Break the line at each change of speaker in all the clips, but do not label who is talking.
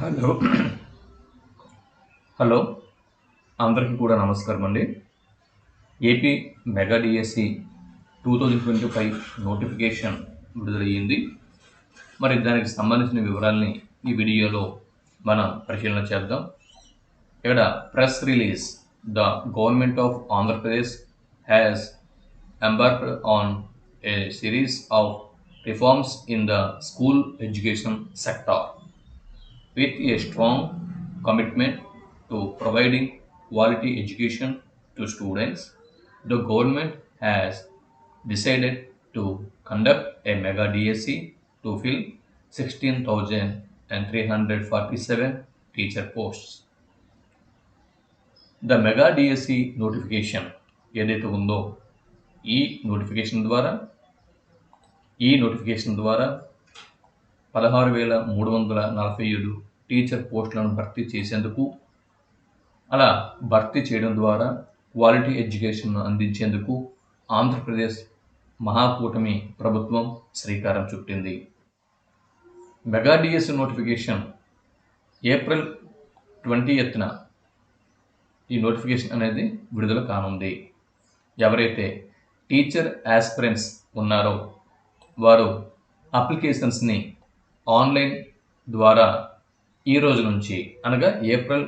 Hello. Hello. అందరికీ కూడా నమస్కారం అండి. AP mega DSC two thousand twenty five notification విడుదలయ్యింది. మరి దానికి సంబంధించిన వివరాల్ని ఈ వీడియోలో మనం పరిశీలన చేద్దాం. ఇక్కడ press release the government of Andhra Pradesh has embarked on a series of reforms in the school education sector. with a strong commitment to providing quality education to students. The government has decided to conduct a mega DSC to fill 16,347 teacher posts. The mega DSC notification ఏదైతే ఉందో ఈ notification ద్వారా ఈ notification ద్వారా పదహారు వేల మూడు వందల నలభై ఏడు టీచర్ పోస్టులను భర్తీ చేసేందుకు అలా భర్తీ చేయడం ద్వారా క్వాలిటీ ఎడ్యుకేషన్ను అందించేందుకు ఆంధ్రప్రదేశ్ మహాకూటమి ప్రభుత్వం శ్రీకారం చుట్టింది. మెగా నోటిఫికేషన్ ఏప్రిల్ ట్వంటీ ఎత్తున ఈ నోటిఫికేషన్ అనేది విడుదల కానుంది. ఎవరైతే టీచర్ యాస్పిరెంట్స్ ఉన్నారో వారు అప్లికేషన్స్ని ఆన్లైన్ ద్వారా ఈ రోజు నుంచి అనగా ఏప్రిల్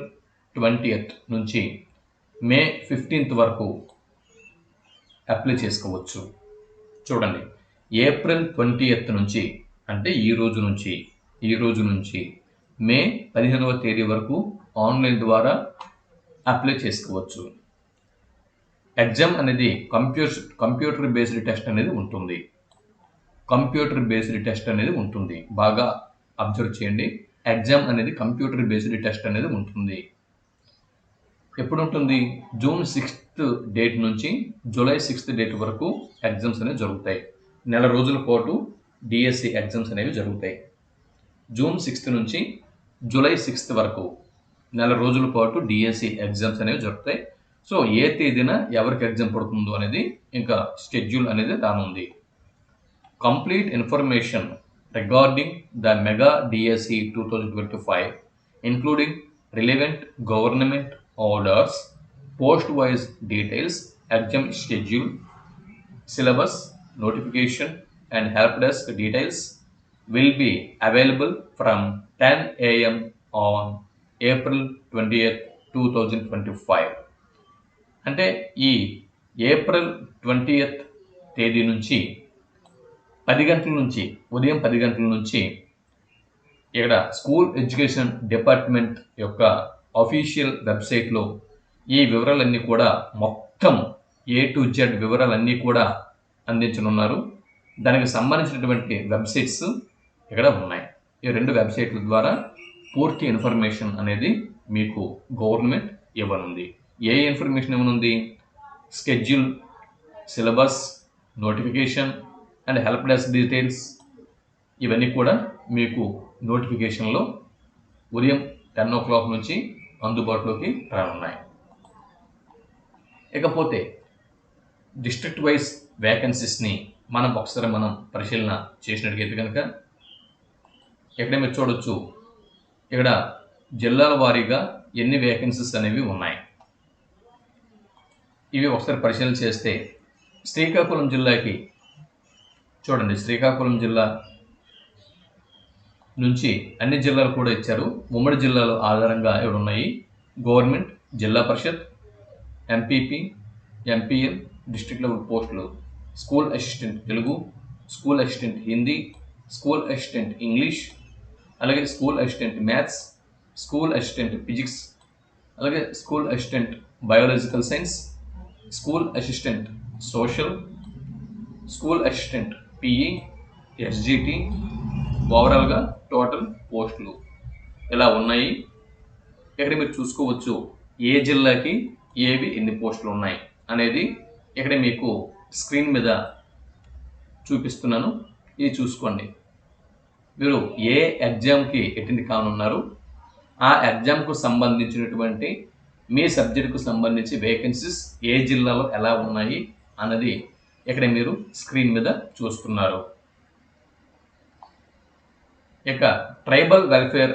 ట్వంటీయత్ నుంచి మే ఫిఫ్టీన్త్ వరకు అప్లై చేసుకోవచ్చు. చూడండి. ఏప్రిల్ ట్వంటీయత్ నుంచి అంటే ఈ రోజు నుంచి ఈ రోజు నుంచి మే పదిహేనవ తేదీ వరకు ఆన్లైన్ ద్వారా అప్లై చేసుకోవచ్చు. ఎగ్జామ్ అనేది కంప్యూటర్ కంప్యూటర్ బేస్డ్ టెస్ట్ అనేది ఉంటుంది. కంప్యూటర్ బేస్డ్ టెస్ట్ అనేది ఉంటుంది. బాగా అబ్జర్వ్ చేయండి. ఎగ్జామ్ అనేది కంప్యూటర్ బేస్డ్ టెస్ట్ అనేది ఉంటుంది. ఎప్పుడు ఉంటుంది జూన్ సిక్స్త్ డేట్ నుంచి జూలై సిక్స్త్ డేట్ వరకు ఎగ్జామ్స్ అనేవి జరుగుతాయి. నెల రోజుల పాటు డిఎస్సి ఎగ్జామ్స్ అనేవి జరుగుతాయి. జూన్ సిక్స్త్ నుంచి జూలై సిక్స్త్ వరకు నెల రోజుల పాటు డిఎస్సి ఎగ్జామ్స్ అనేవి జరుగుతాయి. సో ఏ తేదీన ఎవరికి ఎగ్జామ్ పడుతుందో అనేది ఇంకా షెడ్యూల్ అనేది రానుంది. Complete information Regarding the mega DSC two thousand twenty five including relevant government orders post wise details exam schedule syllabus notification and help desk details will be available from 10 a.m. on April twenty eighth two thousand twenty five అంటే ఈ April twenty eighth తేదీ నుంచి పది గంటల నుంచి ఉదయం పది గంటల నుంచి ఇక్కడ స్కూల్ ఎడ్యుకేషన్ డిపార్ట్మెంట్ యొక్క అఫీషియల్ వెబ్సైట్లో ఈ వివరాలన్నీ కూడా మొత్తం ఏ టు జెడ్ వివరాలన్నీ కూడా అందించనున్నారు. దానికి సంబంధించినటువంటి వెబ్సైట్స్ ఇక్కడ ఉన్నాయి. ఈ రెండు వెబ్సైట్ల ద్వారా పూర్తి ఇన్ఫర్మేషన్ అనేది మీకు గవర్నమెంట్ ఇవ్వనుంది. ఏ information ఇవ్వనుంది? Schedule syllabus notification and help desk details ఇవన్నీ కూడా మీకు నోటిఫికేషన్లో ఉదయం టెన్ ఓ క్లాక్ నుంచి అందుబాటులోకి రానున్నాయి. ఇకపోతే డిస్ట్రిక్ట్ వైజ్ వేకెన్సీస్ని మనం ఒకసారి మనం పరిశీలన చేసినట్టుగైతే కనుక ఇక్కడ మీరు చూడొచ్చు ఇక్కడ జిల్లాల వారీగా ఎన్ని వేకెన్సీస్ అనేవి ఉన్నాయి. ఇవి ఒకసారి పరిశీలన చేస్తే శ్రీకాకుళం జిల్లాకి చూడండి శ్రీకాకుళం జిల్లా నుంచి అన్ని జిల్లాలు కూడా ఇచ్చారు. ఉమ్మడి జిల్లాలో ఆధారంగా ఉన్నాయి. Government Zilla Parishad MPP MPL district level పోస్టులు school assistant Telugu school assistant Hindi school assistant English అలాగే school assistant maths school assistant physics అలాగే school assistant biological science school assistant social school assistant PE SGT ఓవరాల్గా total పోస్టులు ఇలా ఉన్నాయి? ఇక్కడ మీరు చూసుకోవచ్చు? ఏ జిల్లాకి ఏవి ఎన్ని పోస్టులు ఉన్నాయి? అనేది ఇక్కడ మీకు స్క్రీన్ మీద చూపిస్తున్నాను. ఇది చూసుకోండి. మీరు ఏ ఎగ్జామ్కి అటెండ్ కానున్నారు? ఆ ఎగ్జామ్కు సంబంధించినటువంటి మీ సబ్జెక్టుకు సంబంధించి వేకెన్సీస్ ఏ జిల్లాలో ఎలా ఉన్నాయి? అన్నది ఇక్కడ మీరు? స్క్రీన్ మీద చూస్తున్నారు. ఇక tribal welfare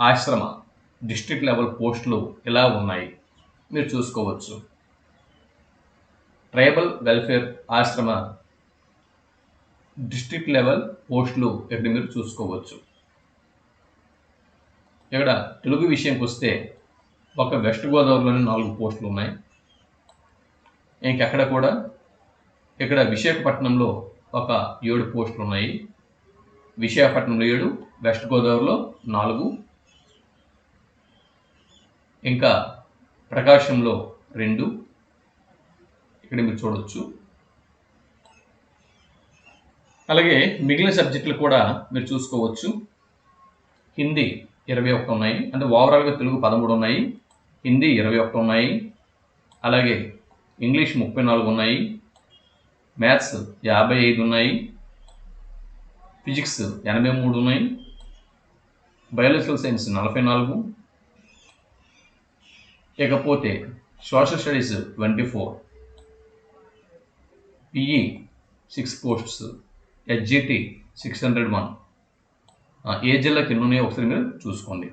ashram district level పోస్టులు ఇలా ఉన్నాయి? మీరు చూసుకోవచ్చు. Tribal welfare ashram district level పోస్టులు ఇక్కడ మీరు చూసుకోవచ్చు? ఇక్కడ తెలుగు విషయంకి వస్తే ఒక వెస్ట్ గోదావరిలోని నాలుగు పోస్టులు ఉన్నాయి. ఇంకెక్కడ కూడా ఇక్కడ విశాఖపట్నంలో ఒక ఏడు పోస్టులు ఉన్నాయి. విశాఖపట్నంలో ఏడు వెస్ట్ గోదావరిలో నాలుగు. ఇంకా ప్రకాశంలో రెండు. ఇక్కడ మీరు చూడవచ్చు అలాగే మిగిలిన సబ్జెక్టులు కూడా మీరు చూసుకోవచ్చు. హిందీ ఇరవై ఒకటి ఉన్నాయి. అంటే ఓవరాల్గా తెలుగు పదమూడు ఉన్నాయి. హిందీ ఇరవై ఒకటి ఉన్నాయి. అలాగే ఇంగ్లీష్ ముప్పై నాలుగు ఉన్నాయి. మ్యాథ్స్ యాభై ఐదు ఉన్నాయి. ఫిజిక్స్ ఎనభై మూడు ఉన్నాయి. బయాలజికల్ సైన్స్ నలభై నాలుగు. ఇకపోతే social studies twenty four PE six posts HGT six hundred one ఏ జిల్లాకి ఎన్ని ఉన్నాయో ఒకసారి మీరు చూసుకోండి.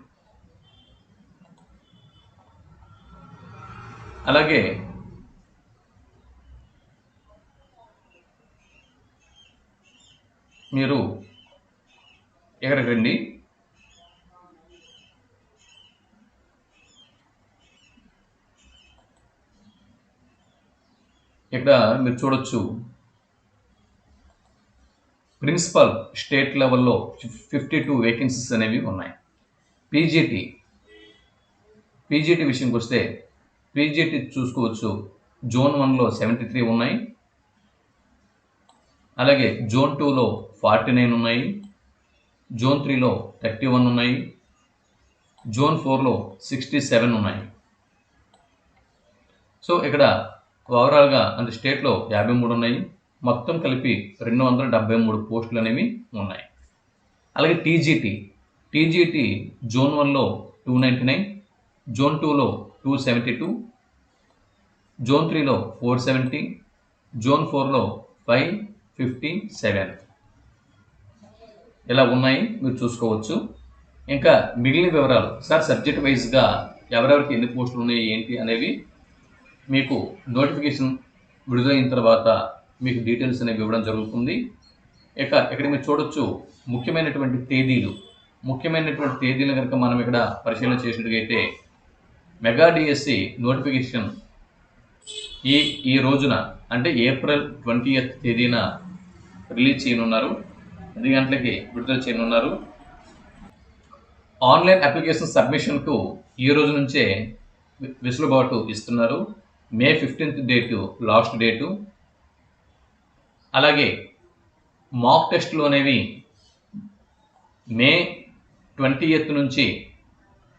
అలాగే మీరు ఎక్కడికి రండి? ఇక్కడ మీరు చూడొచ్చు. ప్రిన్సిపల్ స్టేట్ లెవెల్లో ఫిఫ్టీ టూ వేకెన్సీస్ అనేవి ఉన్నాయి. పీజీటీ. పీజీటీ విషయంకి వస్తే పీజీటీ చూసుకోవచ్చు. జోన్ వన్లో సెవెంటీ త్రీ ఉన్నాయి. అలాగే జోన్ టూలో ఫార్టీ నైన్ ఉన్నాయి. జోన్ త్రీలో థర్టీ వన్ ఉన్నాయి. జోన్ ఫోర్లో సిక్స్టీ సెవెన్ ఉన్నాయి. సో ఇక్కడ ఓవరాల్గా అంటే స్టేట్లో యాభై మూడు ఉన్నాయి. మొత్తం కలిపి రెండు వందల డెబ్బై మూడు పోస్టులు అనేవి ఉన్నాయి. అలాగే టీజీటీ. టీజీటీ జోన్ వన్లో టూ నైంటీ నైన్ జోన్ టూలో టూ సెవెంటీ టూ జోన్ త్రీలో ఫోర్ సెవెంటీ జోన్ ఫోర్లో ఫైవ్ ఫిఫ్టీ సెవెన్. ఇలా ఉన్నాయి మీరు చూసుకోవచ్చు. ఇంకా మిగిలిన వివరాలు సార్ సబ్జెక్ట్ వైజ్గా ఎవరెవరికి ఎన్ని పోస్టులు ఉన్నాయి ఏంటి అనేవి మీకు నోటిఫికేషన్ విడుదలైన తర్వాత మీకు డీటెయిల్స్ అనేవి ఇవ్వడం జరుగుతుంది. ఇక ఇక్కడ మీరు చూడొచ్చు ముఖ్యమైనటువంటి తేదీలు. ముఖ్యమైనటువంటి తేదీలు కనుక మనం ఇక్కడ పరిశీలన చేసినట్టుగైతే మెగా డిఎస్సి నోటిఫికేషన్ ఈ ఈ రోజున అంటే ఏప్రిల్ ట్వంటీ తేదీన రిలీజ్ చేయనున్నారు. పది గంటలకి విడుదల చేయనున్నారు. ఆన్లైన్ అప్లికేషన్ సబ్మిషన్కు ఈ రోజు నుంచే వెసులుబాటు ఇస్తున్నారు. May fifteenth date last date. అలాగే మాక్ టెస్ట్లు అనేవి మే ట్వంటీ నుంచి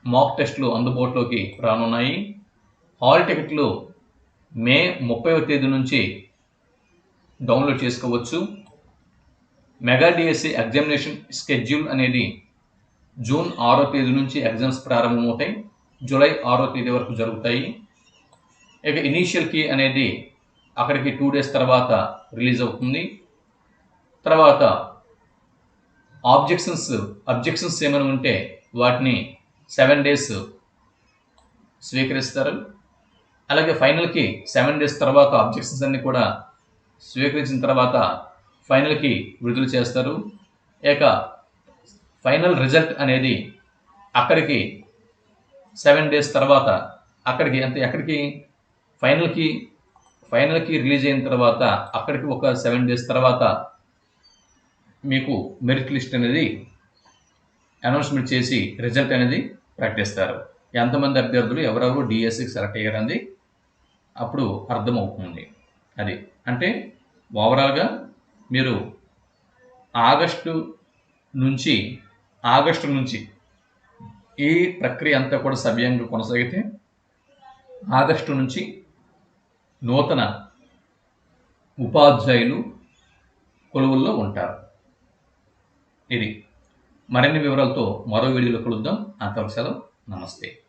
మాక్ టెస్ట్లు అందుబాటులోకి రానున్నాయి. హాల్ టికెట్లు మే ముప్పైవ తేదీ నుంచి డౌన్లోడ్ చేసుకోవచ్చు. మెగా డిఎస్సి ఎగ్జామినేషన్ స్కెడ్యూల్ అనేది జూన్ ఆరో తేదీ నుంచి ఎగ్జామ్స్ ప్రారంభమవుతాయి. జూలై ఆరో తేదీ వరకు జరుగుతాయి. ఇక ఇనీషియల్ కీ అనేది అక్కడికి టూ డేస్ తర్వాత రిలీజ్ అవుతుంది. తర్వాత ఆబ్జెక్షన్స్ అబ్జెక్షన్స్ ఏమైనా ఉంటే వాటిని సెవెన్ డేస్ స్వీకరిస్తారు. అలాగే ఫైనల్కి సెవెన్ డేస్ తర్వాత అబ్జెక్షన్స్ అన్నీ కూడా స్వీకరించిన తర్వాత ఫైనల్కి విడుదల చేస్తారు. ఇక ఫైనల్ రిజల్ట్ అనేది అక్కడికి సెవెన్ డేస్ తర్వాత అక్కడికి అంటే ఎక్కడికి ఫైనల్కి ఫైనల్కి రిలీజ్ అయిన తర్వాత అక్కడికి ఒక సెవెన్ డేస్ తర్వాత మీకు మెరిట్ లిస్ట్ అనేది అనౌన్స్మెంట్ చేసి రిజల్ట్ అనేది ప్రకటిస్తారు. ఎంతమంది అభ్యర్థులు ఎవరెవరు డిఎస్సికి సెలెక్ట్ అయ్యారని అప్పుడు అర్థమవుతుంది. అది అంటే ఓవరాల్గా మీరు ఆగస్టు నుంచి ఆగస్టు నుంచి ఈ ప్రక్రియ అంతా కూడా సవ్యంగా కొనసాగితే ఆగస్టు నుంచి నూతన ఉపాధ్యాయులు కొలువుల్లో ఉంటారు. ఇది మరిన్ని వివరాలతో మరో వీడియోలో కలుద్దాం. అంతవరకు సెలవు. నమస్తే.